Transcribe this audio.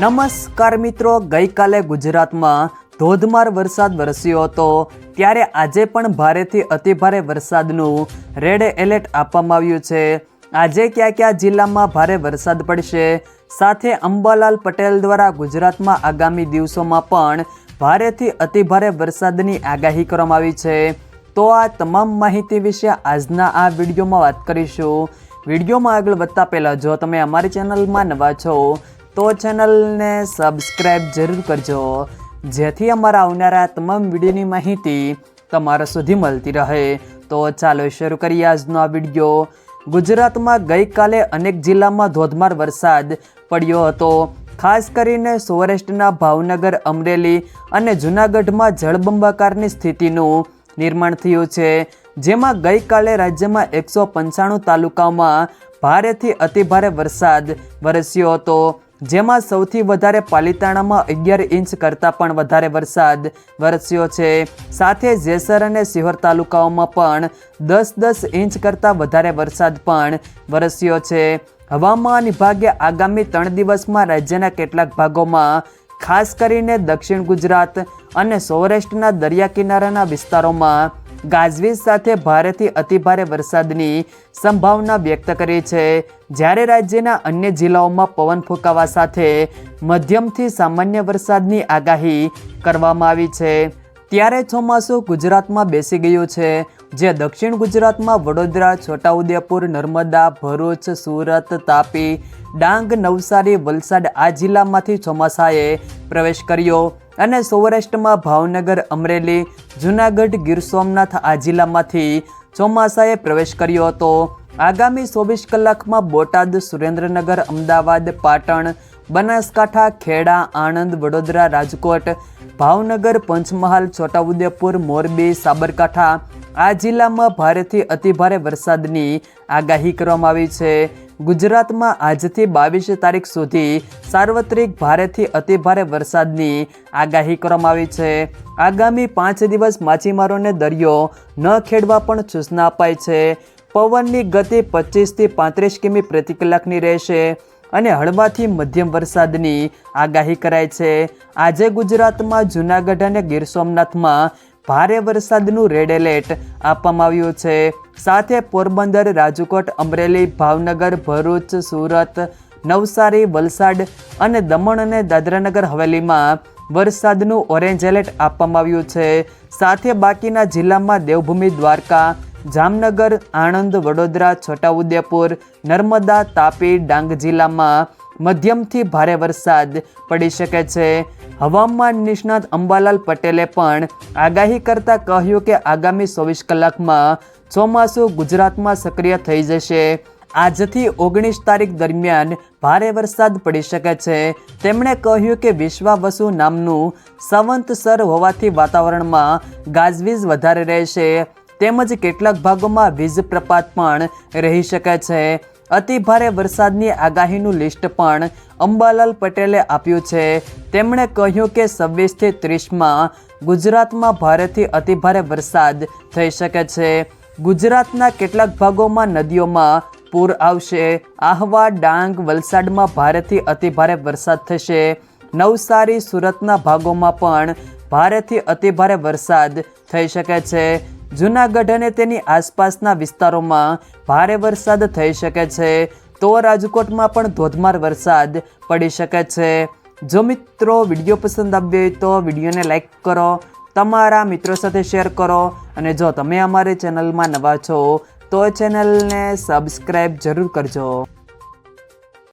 નમસ્કાર મિત્રો, ગઈકાલે ગુજરાતમાં ધોધમાર વરસાદ વરસ્યો હતો. ત્યારે આજે પણ ભારેથી અતિભારે વરસાદનું રેડ એલર્ટ આપવામાં આવ્યું છે. આજે કયા કયા જિલ્લામાં ભારે વરસાદ પડશે? સાથે અંબાલાલ પટેલ દ્વારા ગુજરાતમાં આગામી દિવસોમાં પણ ભારેથી અતિભારે વરસાદની આગાહી કરવામાં આવી છે. તો આ તમામ માહિતી વિશે આજના આ વિડીયોમાં વાત કરીશું. વિડીયોમાં આગળ વધતા પહેલાં જો તમે અમારી ચેનલમાં નવા છો તો ચેનલને સબસ્ક્રાઈબ જરૂર કરજો, જેથી અમારા આવનારા તમામ વિડીયોની માહિતી તમારા સુધી મળતી રહે. તો ચાલો શરૂ કરીએ આજનો આ વીડિયો. ગુજરાતમાં ગઈકાલે અનેક જિલ્લામાં ધોધમાર વરસાદ પડ્યો હતો. ખાસ કરીને સૌરાષ્ટ્રના ભાવનગર, અમરેલી અને જૂનાગઢમાં જળબંબાકારની સ્થિતિનું નિર્માણ થયું છે, જેમાં ગઈકાલે રાજ્યમાં એકસો પંચાણું તાલુકામાં ભારેથી અતિભારે વરસાદ વરસ્યો હતો. જેમાં સૌથી વધારે પાલિતાણામાં અગિયાર ઇંચ કરતાં પણ વધારે વરસાદ વરસ્યો છે. સાથે જેસર અને સિહોર તાલુકાઓમાં પણ દસ દસ ઇંચ કરતાં વધારે વરસાદ પણ વરસ્યો છે. હવામાન વિભાગે આગામી ત્રણ દિવસમાં રાજ્યના કેટલાક ભાગોમાં, ખાસ કરીને દક્ષિણ ગુજરાત અને સૌરાષ્ટ્રના દરિયા કિનારાના વિસ્તારોમાં ગાજવીજ સાથે ભારેથી અતિભારે વરસાદની સંભાવના વ્યક્ત કરી છે. જ્યારે રાજ્યના અન્ય જિલ્લાઓમાં પવન ફૂંકાવા સાથે મધ્યમથી સામાન્ય વરસાદની આગાહી કરવામાં આવી છે. ત્યારે ચોમાસું ગુજરાતમાં બેસી ગયું છે. જે દક્ષિણ ગુજરાતમાં વડોદરા, છોટાઉદેપુર, નર્મદા, ભરૂચ, સુરત, તાપી, ડાંગ, નવસારી, વલસાડ આ જિલ્લામાંથી ચોમાસાએ પ્રવેશ કર્યો. અને સૌરાષ્ટ્રમાં ભાવનગર, અમરેલી, જૂનાગઢ, ગીર સોમનાથ આ જિલ્લામાંથી ચોમાસાએ પ્રવેશ કર્યો હતો. આગામી ચોવીસ કલાકમાં બોટાદ, સુરેન્દ્રનગર, અમદાવાદ, પાટણ, બનાસકાંઠા, ખેડા, આણંદ, વડોદરા, રાજકોટ, ભાવનગર, પંચમહાલ, છોટાઉદેપુર, મોરબી, સાબરકાંઠા આ જિલ્લામાં ભારેથી અતિભારે વરસાદની આગાહી કરવામાં આવી છે. ગુજરાતમાં આજથી બાવીસ તારીખ સુધી સાર્વત્રિક ભારેથી અતિભારે વરસાદની આગાહી કરવામાં આવી છે. આગામી પાંચ દિવસ માછીમારોને દરિયો ન ખેડવા પણ સૂચના અપાઈ છે. પવનની ગતિ પચીસથી પાંત્રીસ કિમી પ્રતિ કલાકની રહેશે અને હળવાથી મધ્યમ વરસાદની આગાહી કરાય છે. આજે ગુજરાતમાં જૂનાગઢ અને ગીર સોમનાથમાં ભારે વરસાદનું રેડ એલર્ટ આપવામાં આવ્યું છે. સાથે પોરબંદર, રાજકોટ, અમરેલી, ભાવનગર, ભરૂચ, સુરત, નવસારી, વલસાડ અને દમણ અને દાદરાનગર હવેલીમાં વરસાદનું ઓરેન્જ એલર્ટ આપવામાં આવ્યું છે. સાથે બાકીના જિલ્લામાં દેવભૂમિ, દ્વારકા, જામનગર, આણંદ, વડોદરા, છોટાઉદેપુર, નર્મદા, તાપી, ડાંગ જિલ્લામાં મધ્યમથી ભારે વરસાદ પડી શકે છે. હવામાન નિષ્ણાત અંબાલાલ પટેલે પણ આગાહી કરતા કહ્યું કે આગામી ચોવીસ કલાકમાં ચોમાસું ગુજરાતમાં સક્રિય થઈ જશે. આજથી ઓગણીસ તારીખ દરમિયાન ભારે વરસાદ પડી શકે છે. તેમણે કહ્યું કે વિશ્વાવસુ નામનું સંવંતસર હોવાથી વાતાવરણમાં ગાજવીજ વધારે રહેશે. તેમજ કેટલાક ભાગોમાં વીજ પ્રપાત પણ રહી શકે છે. અતિ ભારે વરસાદની આગાહીનું લિસ્ટ પણ અંબાલાલ પટેલે આપ્યું છે. તેમણે કહ્યું કે છવ્વીસથી ત્રીસમાં ગુજરાતમાં ભારેથી અતિભારે વરસાદ થઈ શકે છે. ગુજરાતના કેટલાક ભાગોમાં નદીઓમાં પૂર આવશે. આહવા, ડાંગ, વલસાડમાં ભારેથી અતિભારે વરસાદ થશે. નવસારી, સુરતના ભાગોમાં પણ ભારેથી અતિભારે વરસાદ થઈ શકે છે. જૂનાગઢ અને તેની આસપાસના વિસ્તારોમાં ભારે વરસાદ થઈ શકે છે. તો રાજકોટમાં પણ ધોધમાર વરસાદ પડી શકે છે. જો મિત્રો વીડિયો પસંદ આવ્યો હોય તો વિડીયોને લાઇક કરો, તમારા મિત્રો સાથે શેર કરો અને જો તમે અમારી ચેનલમાં નવા છો તો ચેનલને સબસ્ક્રાઈબ જરૂર કરજો.